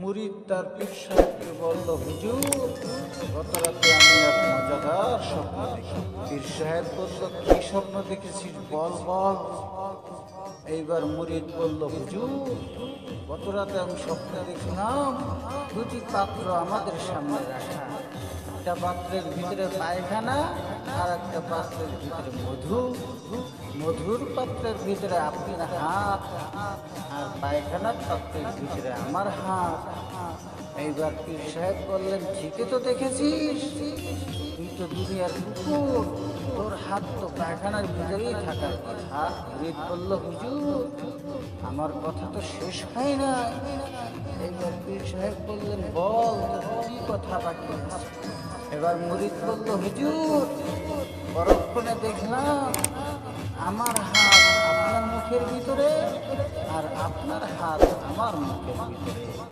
মুরিদ তার পীর বলল, হুজুর গত রাতে আমি এক মজাদার স্বপ্ন দেখি। পীর সাহেব বলল, কি স্বপ্ন দেখেছিস? বল বল। এইবার মুরিদ বলল, হুজুর গত রাতে আমি স্বপ্ন দেখলাম দুটি পাত্র আমাদের সামনে রাখা। একটা পাত্রের ভিতরে পায়খানা আর একটা পাত্রের ভিতরে মধু। মধুর পাত্রের ভিতরে আপনার হাত আর পায়খানার পাত্রের ভিতরে আমার হাত। এইবার পীর সাহেব বললেন, ঠিকই তো দেখেছিস। তুই তো দুনিয়ার কুকুর। তোর হাত তো পায়খানার ভিতরেই থাকার কথা। রিদ বলল, হুজুর, আমার কথা তো শেষ হয় না। এইবার পীর সাহেব বললেন, বল কি কথা বাকি আছে?" এবার মরিচ বলল, হুজুর, পরক্ষণে দেখলাম আমার হাত আপনার মুখের ভিতরে আর আপনার হাত আমার মুখের ভিতরে।